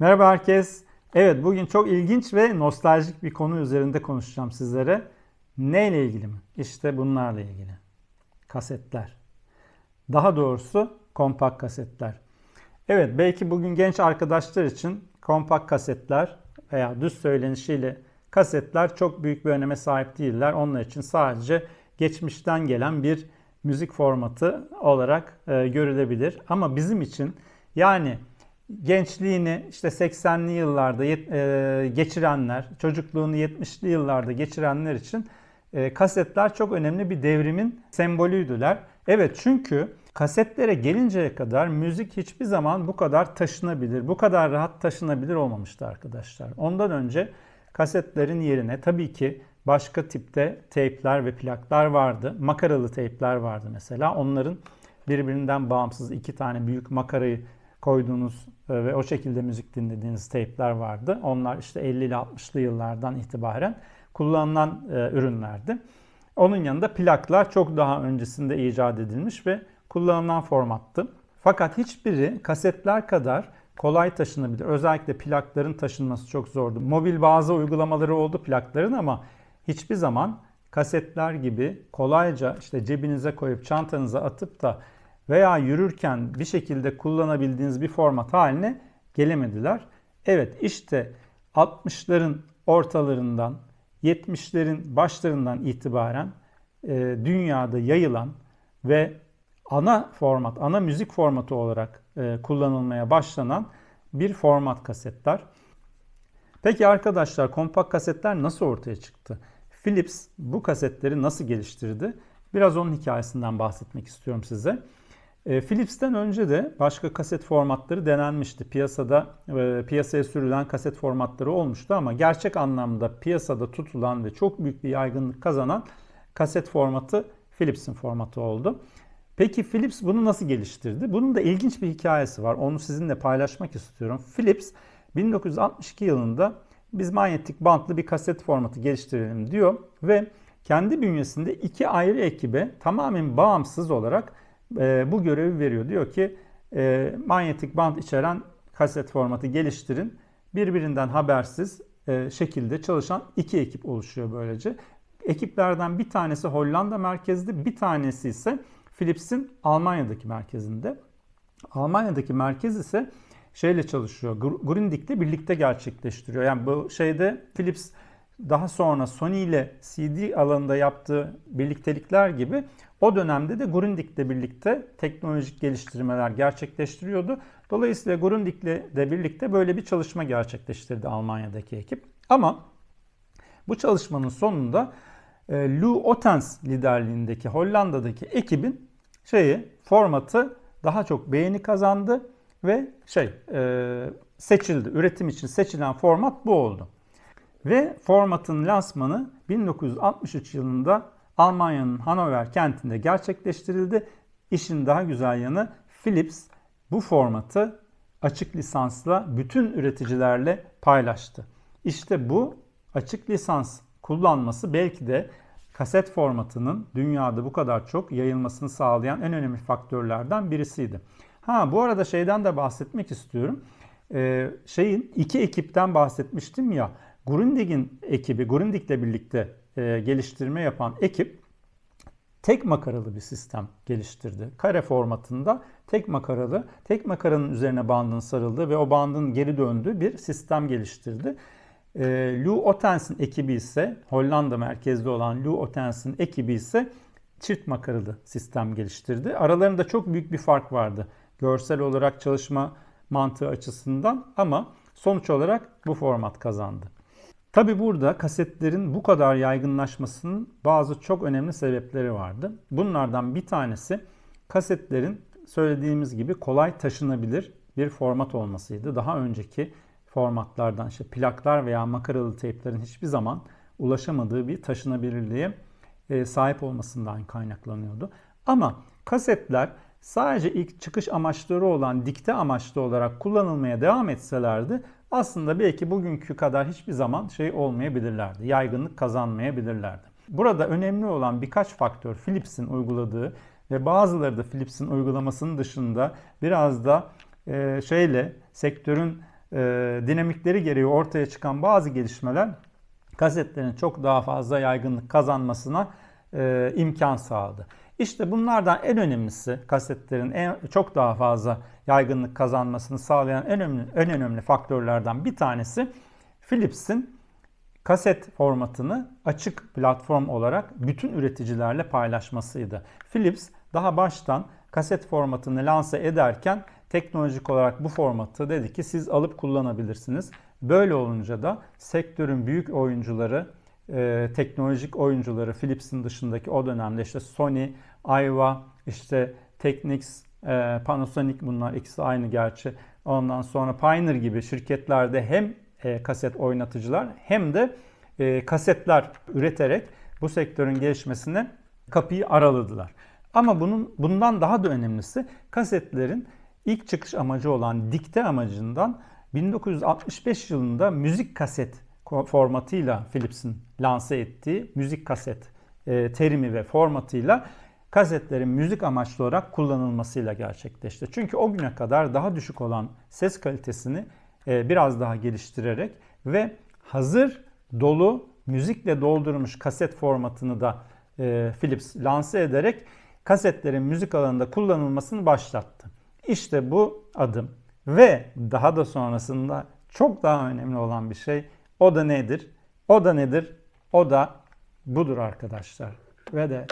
Merhaba herkes. Evet bugün çok ilginç ve nostaljik bir konu üzerinde konuşacağım sizlere. Neyle ilgili mi? İşte bunlarla ilgili. Kasetler. Daha doğrusu kompakt kasetler. Evet belki bugün genç arkadaşlar için kompakt kasetler veya düz söylenişiyle kasetler çok büyük bir öneme sahip değiller. Onlar için sadece geçmişten gelen bir müzik formatı olarak e, görülebilir. Ama bizim için yani gençliğini işte 80'li yıllarda e, geçirenler, çocukluğunu 70'li yıllarda geçirenler için e, kasetler çok önemli bir devrimin sembolüydüler. Evet çünkü kasetlere gelinceye kadar müzik hiçbir zaman bu kadar taşınabilir, bu kadar rahat taşınabilir olmamıştı arkadaşlar. Ondan önce kasetlerin yerine tabii ki başka tipte teypler ve plaklar vardı. Makaralı teypler vardı mesela. Onların birbirinden bağımsız iki tane büyük makarayı koyduğunuz e, ve o şekilde müzik dinlediğiniz teypler vardı. Onlar işte 50 ile 60'lı yıllardan itibaren kullanılan e, ürünlerdi. Onun yanında plaklar çok daha öncesinde icat edilmiş ve kullanılan formattı. Fakat hiçbiri kasetler kadar kolay taşınabilir. Özellikle plakların taşınması çok zordu. Mobil bazı uygulamaları oldu plakların ama hiçbir zaman kasetler gibi kolayca işte cebinize koyup çantanıza atıp da veya yürürken bir şekilde kullanabildiğiniz bir format haline gelemediler. Evet işte 60'ların ortalarından 70'lerin başlarından itibaren e, dünyada yayılan ve ana format, ana müzik formatı olarak e, kullanılmaya başlanan bir format kasetler. Peki arkadaşlar kompakt kasetler nasıl ortaya çıktı? Philips bu kasetleri nasıl geliştirdi? Biraz onun hikayesinden bahsetmek istiyorum size. E, Philips'ten önce de başka kaset formatları denenmişti. Piyasada e, piyasaya sürülen kaset formatları olmuştu ama gerçek anlamda piyasada tutulan ve çok büyük bir yaygınlık kazanan kaset formatı Philips'in formatı oldu. Peki Philips bunu nasıl geliştirdi? Bunun da ilginç bir hikayesi var. Onu sizinle paylaşmak istiyorum. Philips 1962 yılında biz manyetik bantlı bir kaset formatı geliştirelim diyor ve kendi bünyesinde iki ayrı ekibe tamamen bağımsız olarak e, bu görevi veriyor. Diyor ki e, manyetik bant içeren kaset formatı geliştirin. Birbirinden habersiz e, şekilde çalışan iki ekip oluşuyor böylece. Ekiplerden bir tanesi Hollanda merkezli, bir tanesi ise Philips'in Almanya'daki merkezinde. Almanya'daki merkez ise şeyle çalışıyor. Grundig'le birlikte gerçekleştiriyor. Yani bu şeyde Philips daha sonra Sony ile CD alanında yaptığı birliktelikler gibi o dönemde de Grundig'le birlikte teknolojik geliştirmeler gerçekleştiriyordu. Dolayısıyla Grundig'le de birlikte böyle bir çalışma gerçekleştirdi Almanya'daki ekip. Ama bu çalışmanın sonunda e, Lou Otens liderliğindeki Hollanda'daki ekibin şeyi formatı daha çok beğeni kazandı ve şey e, seçildi. Üretim için seçilen format bu oldu. Ve formatın lansmanı 1963 yılında Almanya'nın Hanover kentinde gerçekleştirildi. İşin daha güzel yanı Philips bu formatı açık lisansla bütün üreticilerle paylaştı. İşte bu açık lisans kullanması belki de kaset formatının dünyada bu kadar çok yayılmasını sağlayan en önemli faktörlerden birisiydi. Ha bu arada şeyden de bahsetmek istiyorum. Ee, şeyin iki ekipten bahsetmiştim ya. Grundig'in ekibi, Grundig'le birlikte e, geliştirme yapan ekip tek makaralı bir sistem geliştirdi. Kare formatında tek makaralı, tek makaranın üzerine bandın sarıldığı ve o bandın geri döndüğü bir sistem geliştirdi. E, Lou Otens'in ekibi ise Hollanda merkezli olan Lou Otens'in ekibi ise çift makaralı sistem geliştirdi. Aralarında çok büyük bir fark vardı. Görsel olarak çalışma mantığı açısından ama sonuç olarak bu format kazandı. Tabi burada kasetlerin bu kadar yaygınlaşmasının bazı çok önemli sebepleri vardı. Bunlardan bir tanesi kasetlerin söylediğimiz gibi kolay taşınabilir bir format olmasıydı. Daha önceki formatlardan işte plaklar veya makaralı teyplerin hiçbir zaman ulaşamadığı bir taşınabilirliğe e, sahip olmasından kaynaklanıyordu. Ama kasetler sadece ilk çıkış amaçları olan dikte amaçlı olarak kullanılmaya devam etselerdi aslında belki bugünkü kadar hiçbir zaman şey olmayabilirlerdi. Yaygınlık kazanmayabilirlerdi. Burada önemli olan birkaç faktör Philips'in uyguladığı ve bazıları da Philips'in uygulamasının dışında biraz da e, şeyle sektörün e, dinamikleri gereği ortaya çıkan bazı gelişmeler kasetlerin çok daha fazla yaygınlık kazanmasına e, imkan sağladı. İşte bunlardan en önemlisi kasetlerin en, çok daha fazla yaygınlık kazanmasını sağlayan en önemli, en önemli faktörlerden bir tanesi Philips'in kaset formatını açık platform olarak bütün üreticilerle paylaşmasıydı. Philips daha baştan kaset formatını lanse ederken teknolojik olarak bu formatı dedi ki siz alıp kullanabilirsiniz. Böyle olunca da sektörün büyük oyuncuları, e, teknolojik oyuncuları Philips'in dışındaki o dönemde işte Sony, Aiwa, işte Technics, e, Panasonic bunlar ikisi aynı gerçi. Ondan sonra Pioneer gibi şirketlerde hem e, kaset oynatıcılar hem de e, kasetler üreterek bu sektörün gelişmesine kapıyı araladılar. Ama bunun bundan daha da önemlisi kasetlerin ilk çıkış amacı olan dikte amacından 1965 yılında müzik kaset formatıyla Philips'in lanse ettiği müzik kaset e, terimi ve formatıyla kasetlerin müzik amaçlı olarak kullanılmasıyla gerçekleşti. Çünkü o güne kadar daha düşük olan ses kalitesini e, biraz daha geliştirerek ve hazır dolu müzikle doldurulmuş kaset formatını da e, Philips lanse ederek kasetlerin müzik alanında kullanılmasını başlattı. İşte bu adım ve daha da sonrasında çok daha önemli olan bir şey o da nedir? O da nedir? O da budur arkadaşlar. Ve de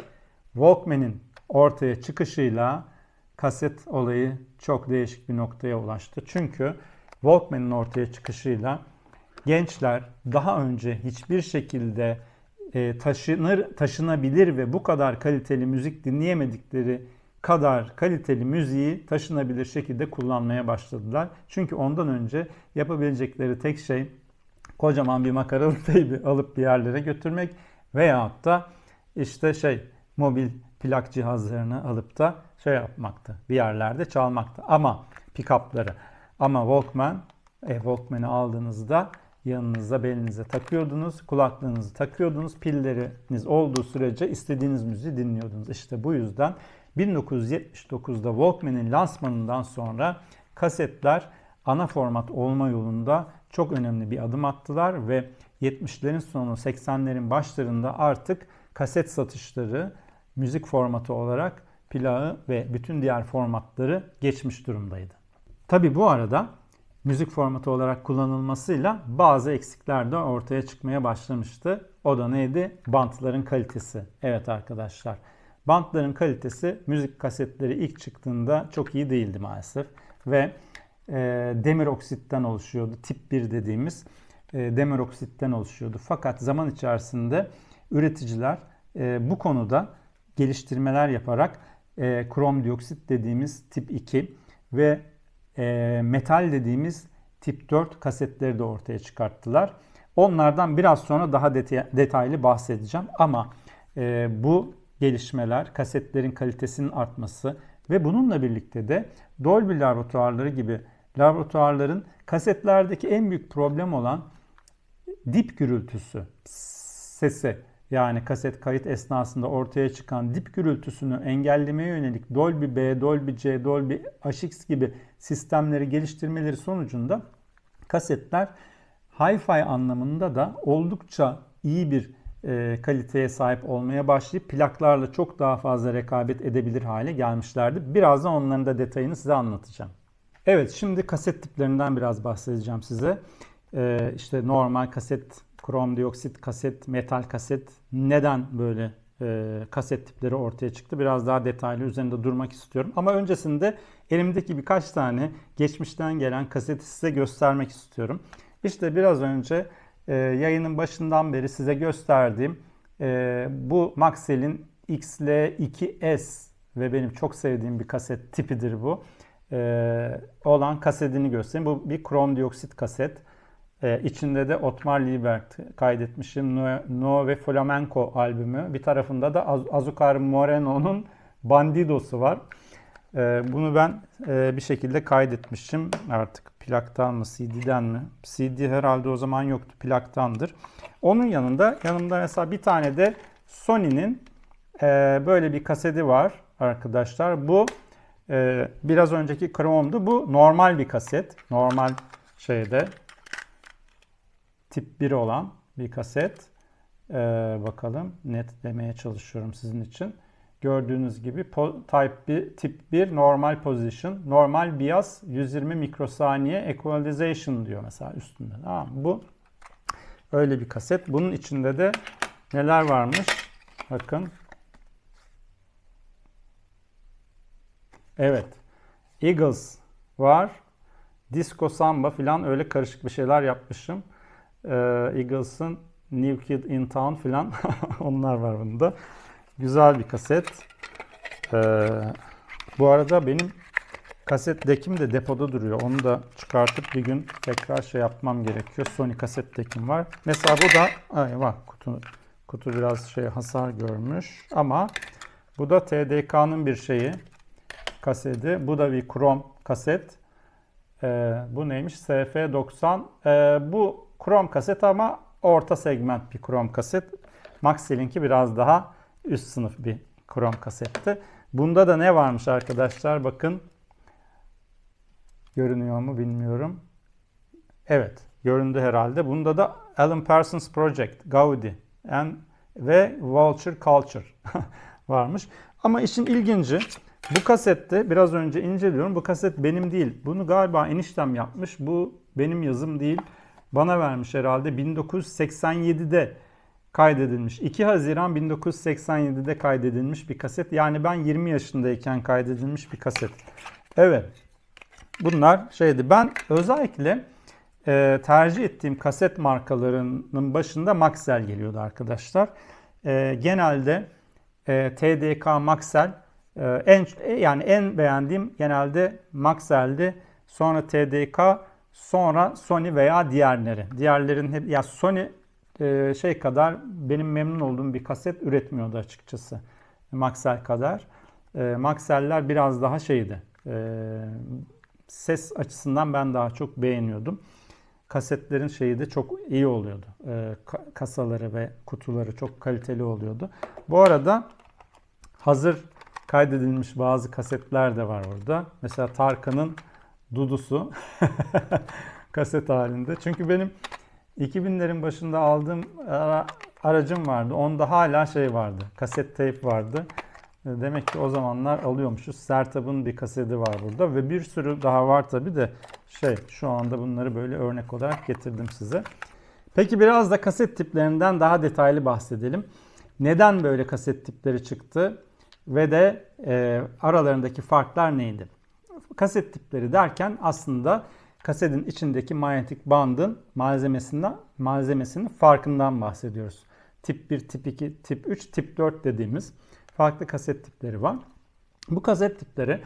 Walkman'in ortaya çıkışıyla kaset olayı çok değişik bir noktaya ulaştı. Çünkü Walkman'in ortaya çıkışıyla gençler daha önce hiçbir şekilde e, taşınır taşınabilir ve bu kadar kaliteli müzik dinleyemedikleri kadar kaliteli müziği taşınabilir şekilde kullanmaya başladılar. Çünkü ondan önce yapabilecekleri tek şey kocaman bir makaralı teybi alıp bir yerlere götürmek veyahut da işte şey mobil plak cihazlarını alıp da şey yapmaktı. Bir yerlerde çalmaktı. Ama pick-up'ları ama Walkman e, Walkman'ı aldığınızda yanınıza belinize takıyordunuz. Kulaklığınızı takıyordunuz. Pilleriniz olduğu sürece istediğiniz müziği dinliyordunuz. İşte bu yüzden 1979'da Walkman'in lansmanından sonra kasetler ana format olma yolunda çok önemli bir adım attılar ve 70'lerin sonu 80'lerin başlarında artık kaset satışları müzik formatı olarak plağı ve bütün diğer formatları geçmiş durumdaydı. Tabi bu arada müzik formatı olarak kullanılmasıyla bazı eksikler de ortaya çıkmaya başlamıştı. O da neydi? Bantların kalitesi. Evet arkadaşlar. Bantların kalitesi müzik kasetleri ilk çıktığında çok iyi değildi maalesef. Ve e, demir oksitten oluşuyordu. Tip 1 dediğimiz e, demir oksitten oluşuyordu. Fakat zaman içerisinde üreticiler e, bu konuda geliştirmeler yaparak e, krom dioksit dediğimiz tip 2 ve e, metal dediğimiz tip 4 kasetleri de ortaya çıkarttılar. Onlardan biraz sonra daha detaylı bahsedeceğim ama e, bu gelişmeler, kasetlerin kalitesinin artması ve bununla birlikte de Dolby laboratuvarları gibi laboratuvarların kasetlerdeki en büyük problem olan dip gürültüsü, sesi yani kaset kayıt esnasında ortaya çıkan dip gürültüsünü engellemeye yönelik Dolby B, Dolby C, Dolby HX gibi sistemleri geliştirmeleri sonucunda kasetler hi-fi anlamında da oldukça iyi bir e, kaliteye sahip olmaya başlayıp plaklarla çok daha fazla rekabet edebilir hale gelmişlerdi. Birazdan onların da detayını size anlatacağım. Evet şimdi kaset tiplerinden biraz bahsedeceğim size. E, işte normal kaset, krom dioksit kaset, metal kaset neden böyle e, kaset tipleri ortaya çıktı. Biraz daha detaylı üzerinde durmak istiyorum. Ama öncesinde elimdeki birkaç tane geçmişten gelen kaseti size göstermek istiyorum. İşte biraz önce e, yayının başından beri size gösterdiğim e, bu Maxell'in XL2S ve benim çok sevdiğim bir kaset tipidir bu. E, olan kasetini göstereyim. Bu bir krom dioksit kaset. Ee, içinde de Otmar Liebert kaydetmişim. No, no ve Flamenco albümü. Bir tarafında da Az Azucar Moreno'nun Bandido'su var. Ee, bunu ben e, bir şekilde kaydetmişim. Artık plaktan mı, CD'den mi? CD herhalde o zaman yoktu. Plaktandır. Onun yanında yanımda mesela bir tane de Sony'nin e, böyle bir kaseti var arkadaşlar. Bu e, biraz önceki Chrome'du. Bu normal bir kaset. Normal şeyde tip 1 olan bir kaset. Ee, bakalım net demeye çalışıyorum sizin için. Gördüğünüz gibi type 1, tip 1 normal position, normal bias 120 mikrosaniye equalization diyor mesela üstünde. Tamam, bu öyle bir kaset. Bunun içinde de neler varmış? Bakın. Evet. Eagles var. Disco Samba filan öyle karışık bir şeyler yapmışım. Ee, Eagles'ın New Kid in Town filan onlar var bunda. Güzel bir kaset. Ee, bu arada benim kaset dekim de depoda duruyor. Onu da çıkartıp bir gün tekrar şey yapmam gerekiyor. Sony kaset dekim var. Mesela bu da ay var kutu kutu biraz şey hasar görmüş ama bu da TDK'nın bir şeyi kaseti. Bu da bir krom kaset. Ee, bu neymiş? SF90. Ee, bu krom kaset ama orta segment bir krom kaset. Maxell'inki biraz daha üst sınıf bir krom kasetti. Bunda da ne varmış arkadaşlar? Bakın. Görünüyor mu bilmiyorum. Evet, göründü herhalde. Bunda da Alan Parsons Project, Gaudi and, ve Vulture Culture varmış. Ama işin ilginci bu kasette biraz önce inceliyorum. Bu kaset benim değil. Bunu galiba eniştem yapmış. Bu benim yazım değil. Bana vermiş herhalde 1987'de kaydedilmiş. 2 Haziran 1987'de kaydedilmiş bir kaset. Yani ben 20 yaşındayken kaydedilmiş bir kaset. Evet. Bunlar şeydi. Ben özellikle e, tercih ettiğim kaset markalarının başında Maxell geliyordu arkadaşlar. E, genelde e, TDK Maxell en yani en beğendiğim genelde Maxell'di. Sonra TDK, sonra Sony veya diğerleri. Diğerlerin hep ya Sony e, şey kadar benim memnun olduğum bir kaset üretmiyordu açıkçası. Maxell kadar. E, Maxell'ler biraz daha şeydi. E, ses açısından ben daha çok beğeniyordum. Kasetlerin şeyi de çok iyi oluyordu. E, kasaları ve kutuları çok kaliteli oluyordu. Bu arada hazır kaydedilmiş bazı kasetler de var orada. Mesela Tarkan'ın Dudusu kaset halinde. Çünkü benim 2000'lerin başında aldığım ara, aracım vardı. Onda hala şey vardı. Kaset teyp vardı. Demek ki o zamanlar alıyormuşuz. Sertab'ın bir kaseti var burada ve bir sürü daha var tabi de şey şu anda bunları böyle örnek olarak getirdim size. Peki biraz da kaset tiplerinden daha detaylı bahsedelim. Neden böyle kaset tipleri çıktı ve de e, aralarındaki farklar neydi? Kaset tipleri derken aslında kasetin içindeki manyetik bandın malzemesinden malzemesinin farkından bahsediyoruz. Tip 1, tip 2, tip 3, tip 4 dediğimiz farklı kaset tipleri var. Bu kaset tipleri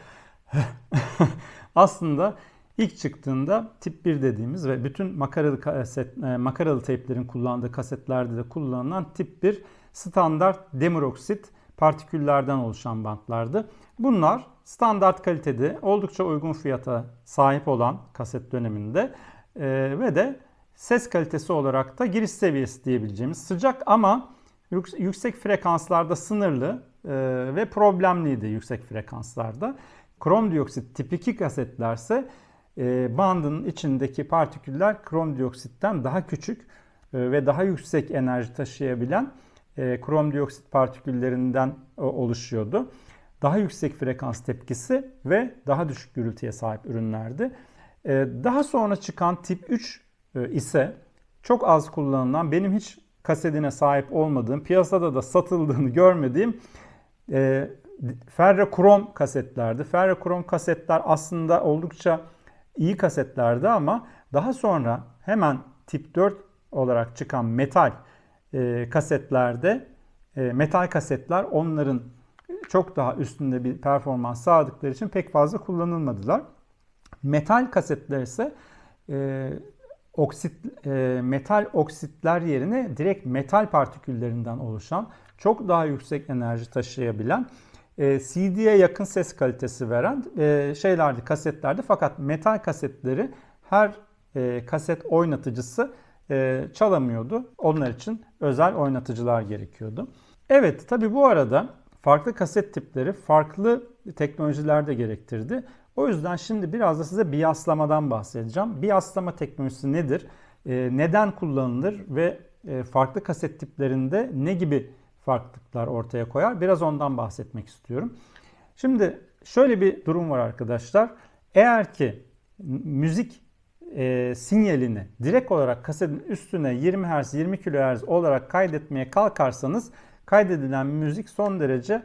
aslında ilk çıktığında tip 1 dediğimiz ve bütün makaralı kaset, makaralı teyplerin kullandığı kasetlerde de kullanılan tip 1 standart demir oksit partiküllerden oluşan bantlardı. Bunlar standart kalitede oldukça uygun fiyata sahip olan kaset döneminde e, ve de ses kalitesi olarak da giriş seviyesi diyebileceğimiz sıcak ama yüksek frekanslarda sınırlı e, ve problemliydi yüksek frekanslarda. Krom dioksit tip 2 kasetlerse e, bandın içindeki partiküller krom dioksitten daha küçük e, ve daha yüksek enerji taşıyabilen e, krom dioksit partiküllerinden e, oluşuyordu. Daha yüksek frekans tepkisi ve daha düşük gürültüye sahip ürünlerdi. E, daha sonra çıkan tip 3 e, ise çok az kullanılan, benim hiç kasetine sahip olmadığım, piyasada da satıldığını görmediğim e, ferrokrom kasetlerdi. Ferrokrom kasetler aslında oldukça iyi kasetlerdi ama daha sonra hemen tip 4 olarak çıkan metal e, kasetlerde e, metal kasetler onların çok daha üstünde bir performans sağladıkları için pek fazla kullanılmadılar. Metal kasetler ise e, oksit e, metal oksitler yerine direkt metal partiküllerinden oluşan çok daha yüksek enerji taşıyabilen e, CD'ye yakın ses kalitesi veren e, şeylerdi kasetlerdi fakat metal kasetleri her e, kaset oynatıcısı e, çalamıyordu. Onlar için özel oynatıcılar gerekiyordu. Evet tabi bu arada farklı kaset tipleri farklı teknolojiler de gerektirdi. O yüzden şimdi biraz da size biyaslamadan bahsedeceğim. Biyaslama teknolojisi nedir? E, neden kullanılır ve e, farklı kaset tiplerinde ne gibi farklılıklar ortaya koyar? Biraz ondan bahsetmek istiyorum. Şimdi şöyle bir durum var arkadaşlar. Eğer ki müzik e, sinyalini direkt olarak kasetin üstüne 20 Hz, 20 kHz olarak kaydetmeye kalkarsanız kaydedilen müzik son derece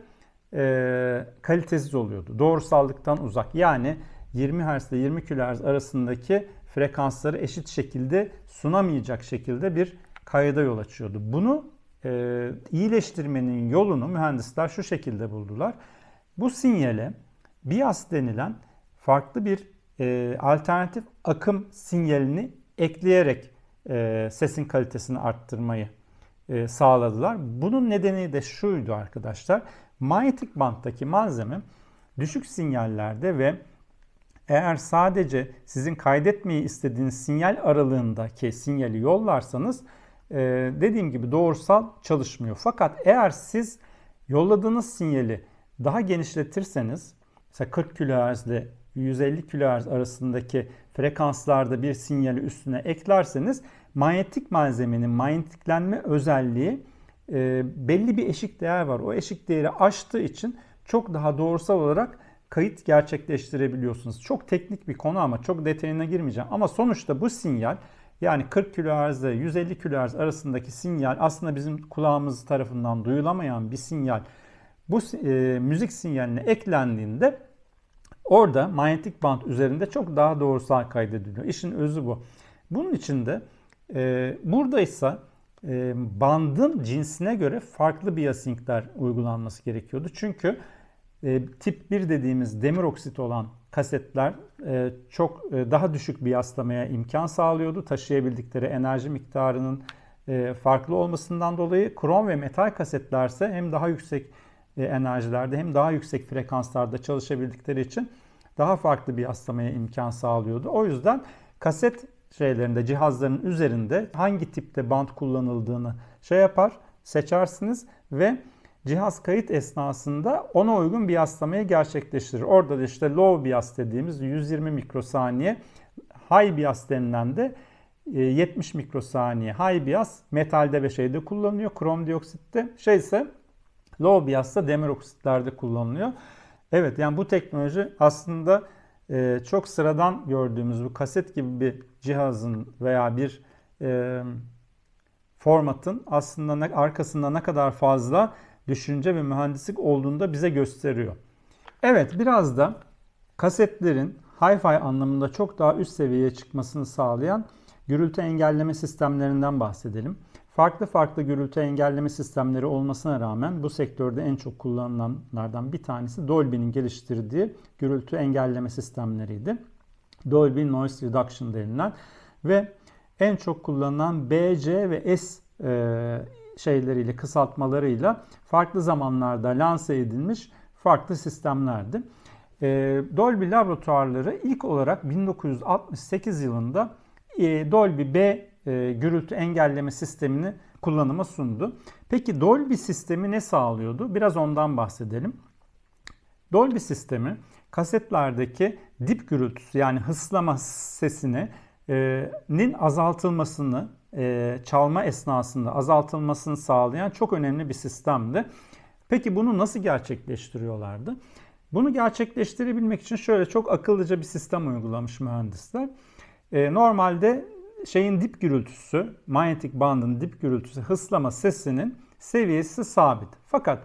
e, kalitesiz oluyordu. Doğrusallıktan uzak. Yani 20 Hz ile 20 kHz arasındaki frekansları eşit şekilde sunamayacak şekilde bir kayda yol açıyordu. Bunu e, iyileştirmenin yolunu mühendisler şu şekilde buldular. Bu sinyale bias denilen farklı bir e, alternatif akım sinyalini ekleyerek e, sesin kalitesini arttırmayı e, sağladılar. Bunun nedeni de şuydu arkadaşlar. Manyetik banttaki malzeme düşük sinyallerde ve eğer sadece sizin kaydetmeyi istediğiniz sinyal aralığındaki sinyali yollarsanız e, dediğim gibi doğrusal çalışmıyor. Fakat eğer siz yolladığınız sinyali daha genişletirseniz mesela 40 kHz ile 150 kHz arasındaki frekanslarda bir sinyali üstüne eklerseniz manyetik malzemenin manyetiklenme özelliği e, belli bir eşik değer var. O eşik değeri aştığı için çok daha doğrusal olarak kayıt gerçekleştirebiliyorsunuz. Çok teknik bir konu ama çok detayına girmeyeceğim. Ama sonuçta bu sinyal yani 40 kHz ile 150 kHz arasındaki sinyal aslında bizim kulağımız tarafından duyulamayan bir sinyal. Bu e, müzik sinyaline eklendiğinde orada manyetik band üzerinde çok daha doğrusal kaydediliyor. İşin özü bu. Bunun için de e, burada ise e, bandın cinsine göre farklı biasinkler uygulanması gerekiyordu. Çünkü e, tip 1 dediğimiz demir oksit olan kasetler e, çok e, daha düşük biyaslamaya imkan sağlıyordu. Taşıyabildikleri enerji miktarının e, farklı olmasından dolayı krom ve metal kasetlerse hem daha yüksek enerjilerde hem daha yüksek frekanslarda çalışabildikleri için daha farklı biyaslamaya imkan sağlıyordu. O yüzden kaset şeylerinde, cihazların üzerinde hangi tipte band kullanıldığını şey yapar, seçersiniz ve cihaz kayıt esnasında ona uygun biyaslamayı gerçekleştirir. Orada da işte low biyas dediğimiz 120 mikrosaniye, high biyas denilen de 70 e, mikrosaniye. High biyas metalde ve şeyde kullanılıyor. Krom dioksitte. Şey ise low biyas da demir oksitlerde kullanılıyor. Evet yani bu teknoloji aslında e, çok sıradan gördüğümüz bu kaset gibi bir cihazın veya bir e, formatın aslında ne, arkasında ne kadar fazla düşünce ve mühendislik olduğunu da bize gösteriyor. Evet biraz da kasetlerin Hi-Fi anlamında çok daha üst seviyeye çıkmasını sağlayan gürültü engelleme sistemlerinden bahsedelim. Farklı farklı gürültü engelleme sistemleri olmasına rağmen bu sektörde en çok kullanılanlardan bir tanesi Dolby'nin geliştirdiği gürültü engelleme sistemleriydi. Dolby Noise Reduction denilen ve en çok kullanılan B, C ve S e, şeyleriyle, kısaltmalarıyla farklı zamanlarda lanse edilmiş farklı sistemlerdi. E, Dolby laboratuvarları ilk olarak 1968 yılında e, Dolby B e, gürültü engelleme sistemini kullanıma sundu. Peki Dolby sistemi ne sağlıyordu? Biraz ondan bahsedelim. Dolby sistemi kasetlerdeki dip gürültüsü yani hıslama sesinin e, azaltılmasını e, çalma esnasında azaltılmasını sağlayan çok önemli bir sistemdi. Peki bunu nasıl gerçekleştiriyorlardı? Bunu gerçekleştirebilmek için şöyle çok akıllıca bir sistem uygulamış mühendisler. Normalde şeyin dip gürültüsü, manyetik bandın dip gürültüsü hıslama sesinin seviyesi sabit. Fakat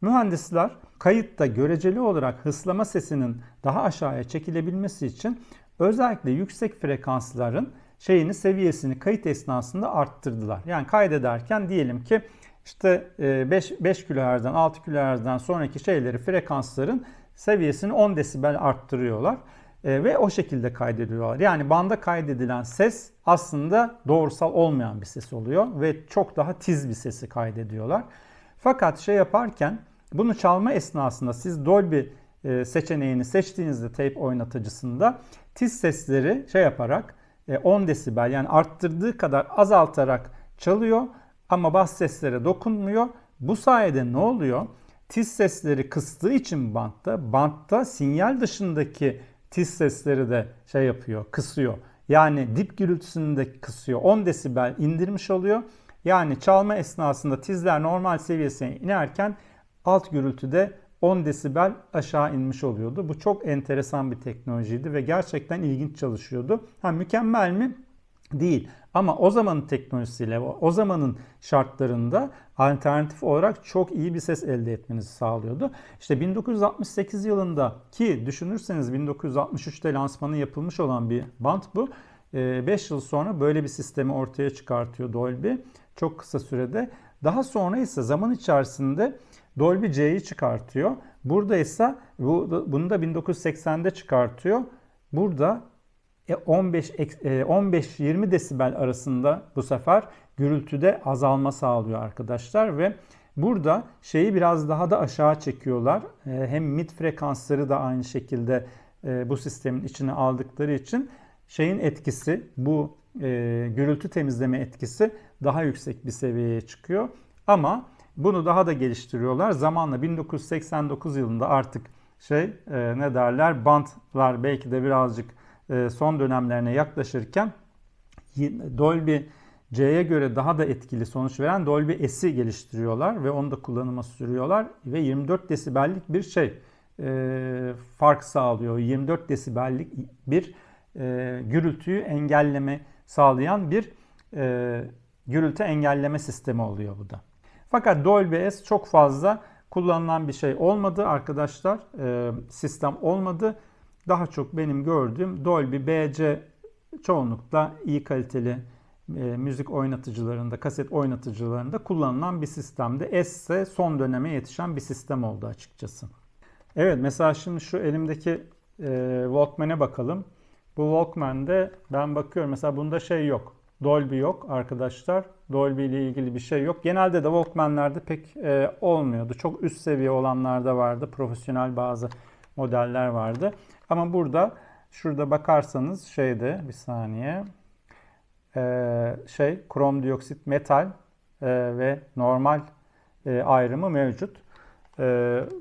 mühendisler kayıtta göreceli olarak hıslama sesinin daha aşağıya çekilebilmesi için özellikle yüksek frekansların şeyini seviyesini kayıt esnasında arttırdılar. Yani kaydederken diyelim ki işte 5, 5 kHz'den 6 kHz'den sonraki şeyleri frekansların seviyesini 10 desibel arttırıyorlar e, ve o şekilde kaydediyorlar. Yani banda kaydedilen ses aslında doğrusal olmayan bir ses oluyor ve çok daha tiz bir sesi kaydediyorlar. Fakat şey yaparken bunu çalma esnasında siz Dolby e, seçeneğini seçtiğinizde tape oynatıcısında tiz sesleri şey yaparak 10 e, desibel yani arttırdığı kadar azaltarak çalıyor ama bas seslere dokunmuyor. Bu sayede ne oluyor? Tiz sesleri kıstığı için bantta, bantta sinyal dışındaki tiz sesleri de şey yapıyor, kısıyor. Yani dip gürültüsünü de kısıyor. 10 desibel indirmiş oluyor. Yani çalma esnasında tizler normal seviyesine inerken alt gürültüde 10 desibel aşağı inmiş oluyordu. Bu çok enteresan bir teknolojiydi ve gerçekten ilginç çalışıyordu. Ha mükemmel mi? Değil. Ama o zamanın teknolojisiyle, o zamanın şartlarında alternatif olarak çok iyi bir ses elde etmenizi sağlıyordu. İşte 1968 yılında ki düşünürseniz 1963'te lansmanı yapılmış olan bir band bu. 5 yıl sonra böyle bir sistemi ortaya çıkartıyor Dolby. Çok kısa sürede. Daha sonra ise zaman içerisinde Dolby C'yi çıkartıyor. Burada ise bu, bunu da 1980'de çıkartıyor. Burada 15 15-20 desibel arasında bu sefer gürültüde azalma sağlıyor arkadaşlar ve burada şeyi biraz daha da aşağı çekiyorlar. E, hem mid frekansları da aynı şekilde e, bu sistemin içine aldıkları için şeyin etkisi bu e, gürültü temizleme etkisi daha yüksek bir seviyeye çıkıyor. Ama bunu daha da geliştiriyorlar. Zamanla 1989 yılında artık şey ne derler bantlar belki de birazcık e, son dönemlerine yaklaşırken Dolby C'ye göre daha da etkili sonuç veren Dolby S'i geliştiriyorlar ve onu da kullanıma sürüyorlar ve 24 desibellik bir şey e, fark sağlıyor. 24 desibellik bir e, gürültüyü engelleme sağlayan bir e, gürültü engelleme sistemi oluyor bu da. Fakat Dolby S çok fazla kullanılan bir şey olmadı arkadaşlar. E, sistem olmadı daha çok benim gördüğüm Dolby BC çoğunlukla iyi kaliteli e, müzik oynatıcılarında, kaset oynatıcılarında kullanılan bir sistemde. S ise son döneme yetişen bir sistem oldu açıkçası. Evet mesela şimdi şu elimdeki e, Walkman'e bakalım. Bu Walkman'de ben bakıyorum mesela bunda şey yok. Dolby yok arkadaşlar. Dolby ile ilgili bir şey yok. Genelde de Walkman'lerde pek e, olmuyordu. Çok üst seviye olanlarda vardı. Profesyonel bazı modeller vardı. Ama burada şurada bakarsanız şeyde bir saniye e, şey krom dioksit metal e, ve normal e, ayrımı mevcut. E,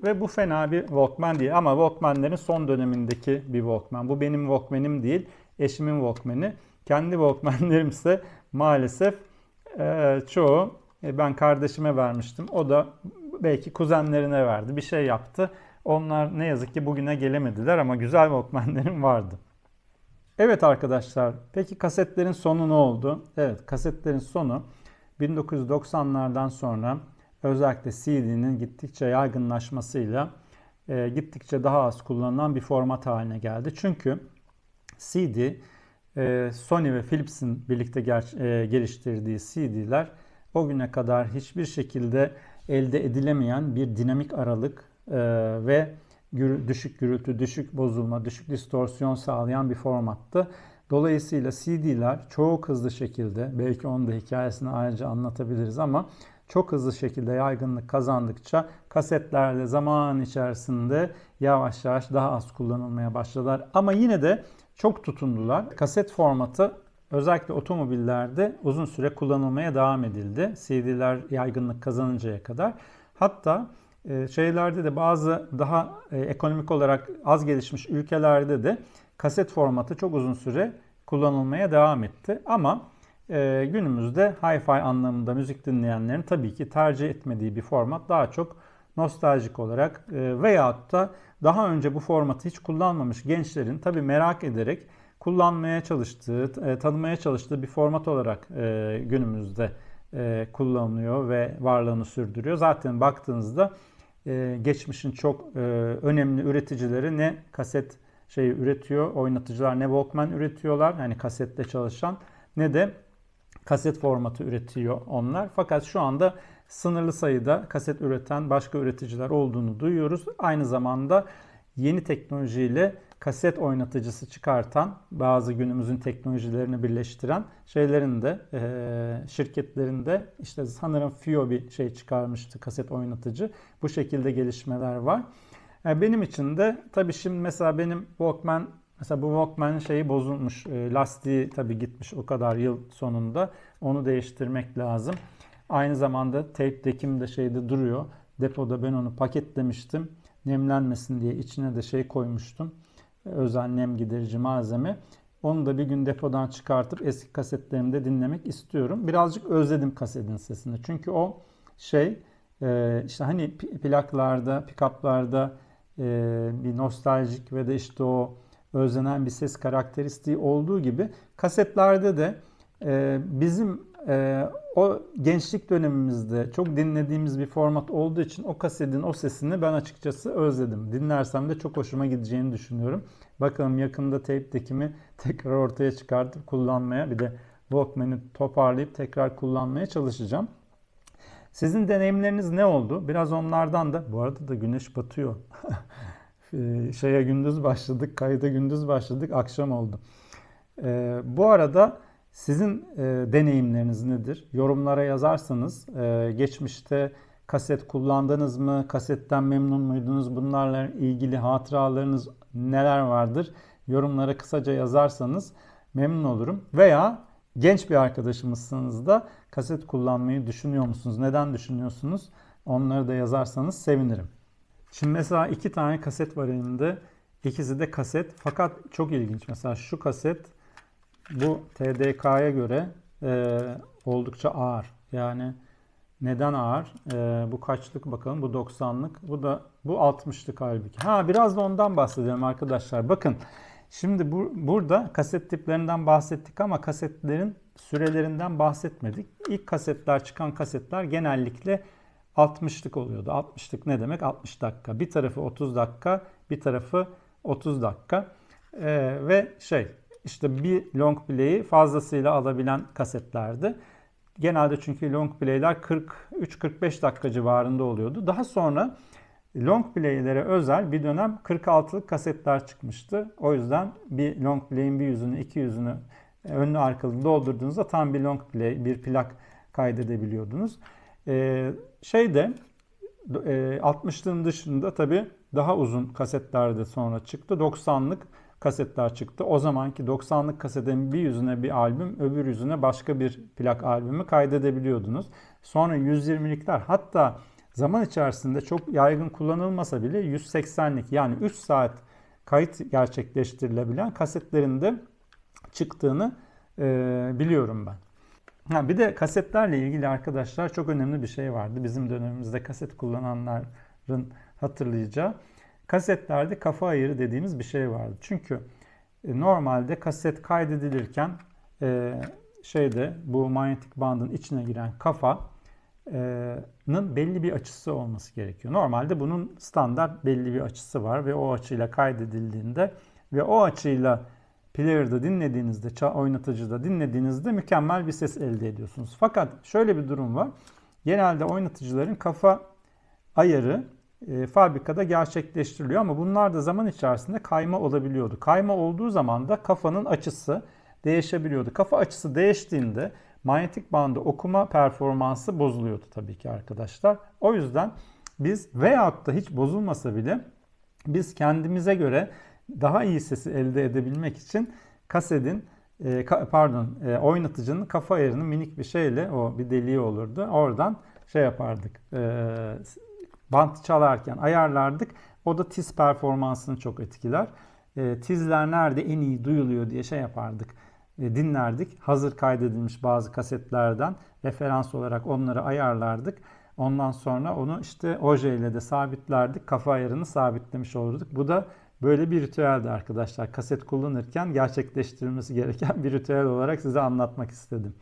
ve bu fena bir Walkman değil ama Walkman'lerin son dönemindeki bir Walkman. Bu benim Walkman'im değil, eşimin Walkman'i. Kendi Walkman'lerim ise maalesef e, çoğu e, ben kardeşime vermiştim. O da belki kuzenlerine verdi. Bir şey yaptı. Onlar ne yazık ki bugüne gelemediler ama güzel Walkman'lerim vardı. Evet arkadaşlar, peki kasetlerin sonu ne oldu? Evet, kasetlerin sonu 1990'lardan sonra özellikle CD'nin gittikçe yaygınlaşmasıyla e, gittikçe daha az kullanılan bir format haline geldi. Çünkü CD, e, Sony ve Philips'in birlikte ger- e, geliştirdiği CD'ler o güne kadar hiçbir şekilde elde edilemeyen bir dinamik aralık e, ve düşük gürültü, düşük bozulma, düşük distorsiyon sağlayan bir formattı. Dolayısıyla CD'ler çok hızlı şekilde, belki onun da hikayesini ayrıca anlatabiliriz ama çok hızlı şekilde yaygınlık kazandıkça kasetlerle zaman içerisinde yavaş yavaş daha az kullanılmaya başladılar. Ama yine de çok tutundular. Kaset formatı özellikle otomobillerde uzun süre kullanılmaya devam edildi. CD'ler yaygınlık kazanıncaya kadar. Hatta şeylerde de bazı daha e, ekonomik olarak az gelişmiş ülkelerde de kaset formatı çok uzun süre kullanılmaya devam etti. Ama e, günümüzde hi-fi anlamında müzik dinleyenlerin tabii ki tercih etmediği bir format daha çok nostaljik olarak veyahut da daha önce bu formatı hiç kullanmamış gençlerin tabii merak ederek kullanmaya çalıştığı, tanımaya çalıştığı bir format olarak günümüzde kullanılıyor ve varlığını sürdürüyor. Zaten baktığınızda e, geçmişin çok e, önemli üreticileri ne kaset şey üretiyor, oynatıcılar ne Walkman üretiyorlar, yani kasette çalışan ne de kaset formatı üretiyor onlar. Fakat şu anda sınırlı sayıda kaset üreten başka üreticiler olduğunu duyuyoruz. Aynı zamanda yeni teknolojiyle kaset oynatıcısı çıkartan, bazı günümüzün teknolojilerini birleştiren şeylerin de e, şirketlerinde işte sanırım FIO bir şey çıkarmıştı kaset oynatıcı. Bu şekilde gelişmeler var. Yani e, benim için de tabii şimdi mesela benim Walkman Mesela bu Walkman şeyi bozulmuş. E, lastiği tabii gitmiş o kadar yıl sonunda. Onu değiştirmek lazım. Aynı zamanda tape dekim de şeyde duruyor. Depoda ben onu paketlemiştim. Nemlenmesin diye içine de şey koymuştum özel nem giderici malzeme. Onu da bir gün depodan çıkartıp eski kasetlerimde dinlemek istiyorum. Birazcık özledim kasetin sesini. Çünkü o şey e, işte hani plaklarda, pick-up'larda e, bir nostaljik ve de işte o özlenen bir ses karakteristiği olduğu gibi kasetlerde de e, bizim e, o gençlik dönemimizde çok dinlediğimiz bir format olduğu için o kasetin o sesini ben açıkçası özledim. Dinlersem de çok hoşuma gideceğini düşünüyorum. Bakalım yakında tape dekimi tekrar ortaya çıkartıp kullanmaya bir de Walkman'i toparlayıp tekrar kullanmaya çalışacağım. Sizin deneyimleriniz ne oldu? Biraz onlardan da bu arada da güneş batıyor. Ee, Şeye gündüz başladık, kayda gündüz başladık, akşam oldu. Ee, bu arada sizin e, deneyimleriniz nedir? Yorumlara yazarsanız e, geçmişte kaset kullandınız mı? Kasetten memnun muydunuz? Bunlarla ilgili hatıralarınız neler vardır? Yorumlara kısaca yazarsanız memnun olurum. Veya genç bir arkadaşımızsınız da kaset kullanmayı düşünüyor musunuz? Neden düşünüyorsunuz? Onları da yazarsanız sevinirim. Şimdi mesela iki tane kaset var elimde. İkisi de kaset. Fakat çok ilginç. Mesela şu kaset bu TDK'ya göre e, oldukça ağır. Yani neden ağır? E, bu kaçlık bakalım. Bu 90'lık. Bu da bu 60'lık halbuki. Ha biraz da ondan bahsedelim arkadaşlar. Bakın şimdi bu, burada kaset tiplerinden bahsettik ama kasetlerin sürelerinden bahsetmedik. İlk kasetler çıkan kasetler genellikle 60'lık oluyordu. 60'lık ne demek? 60 dakika. Bir tarafı 30 dakika, bir tarafı 30 dakika. Ee, ve şey işte bir long play'i fazlasıyla alabilen kasetlerdi. Genelde çünkü long play'ler 43-45 dakika civarında oluyordu. Daha sonra long play'lere özel bir dönem 46'lık kasetler çıkmıştı. O yüzden bir long play'in bir yüzünü, iki yüzünü önlü arkalı doldurduğunuzda tam bir long play, bir plak kaydedebiliyordunuz. Ee, şeyde e, 60'lığın dışında tabii daha uzun kasetler de sonra çıktı. 90'lık kasetler çıktı. O zamanki 90'lık kasetin bir yüzüne bir albüm, öbür yüzüne başka bir plak albümü kaydedebiliyordunuz. Sonra 120'likler hatta zaman içerisinde çok yaygın kullanılmasa bile 180'lik yani 3 saat kayıt gerçekleştirilebilen kasetlerin de çıktığını e, biliyorum ben. Ha, bir de kasetlerle ilgili arkadaşlar çok önemli bir şey vardı. Bizim dönemimizde kaset kullananların hatırlayacağı. Kasetlerde kafa ayırı dediğimiz bir şey vardı. Çünkü e, normalde kaset kaydedilirken e, şeyde bu manyetik bandın içine giren kafanın belli bir açısı olması gerekiyor. Normalde bunun standart belli bir açısı var ve o açıyla kaydedildiğinde ve o açıyla player'da dinlediğinizde, oynatıcıda dinlediğinizde mükemmel bir ses elde ediyorsunuz. Fakat şöyle bir durum var. Genelde oynatıcıların kafa ayarı e, fabrikada gerçekleştiriliyor ama bunlar da zaman içerisinde kayma olabiliyordu. Kayma olduğu zaman da kafanın açısı değişebiliyordu. Kafa açısı değiştiğinde manyetik bandı okuma performansı bozuluyordu tabii ki arkadaşlar. O yüzden biz veyahut da hiç bozulmasa bile biz kendimize göre daha iyi sesi elde edebilmek için kasetin e, pardon e, oynatıcının kafa ayarını minik bir şeyle o bir deliği olurdu. Oradan şey yapardık. E, bant çalarken ayarlardık. O da tiz performansını çok etkiler. tizler nerede en iyi duyuluyor diye şey yapardık. dinlerdik. Hazır kaydedilmiş bazı kasetlerden referans olarak onları ayarlardık. Ondan sonra onu işte oje ile de sabitlerdik. Kafa ayarını sabitlemiş olurduk. Bu da Böyle bir ritüeldi arkadaşlar. Kaset kullanırken gerçekleştirilmesi gereken bir ritüel olarak size anlatmak istedim.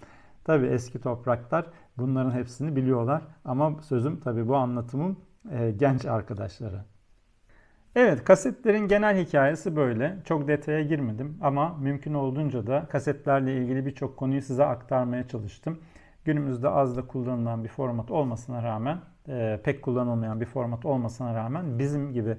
Tabi eski topraklar bunların hepsini biliyorlar ama sözüm tabi bu anlatımım e, genç arkadaşlara. Evet kasetlerin genel hikayesi böyle. Çok detaya girmedim ama mümkün olduğunca da kasetlerle ilgili birçok konuyu size aktarmaya çalıştım. Günümüzde az da kullanılan bir format olmasına rağmen, e, pek kullanılmayan bir format olmasına rağmen bizim gibi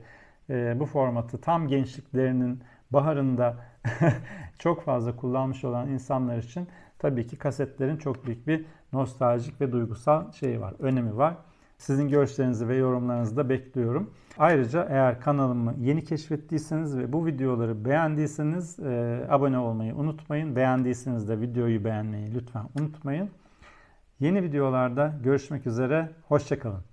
e, bu formatı tam gençliklerinin baharında çok fazla kullanmış olan insanlar için tabii ki kasetlerin çok büyük bir nostaljik ve duygusal şeyi var, önemi var. Sizin görüşlerinizi ve yorumlarınızı da bekliyorum. Ayrıca eğer kanalımı yeni keşfettiyseniz ve bu videoları beğendiyseniz e, abone olmayı unutmayın. Beğendiyseniz de videoyu beğenmeyi lütfen unutmayın. Yeni videolarda görüşmek üzere. Hoşçakalın.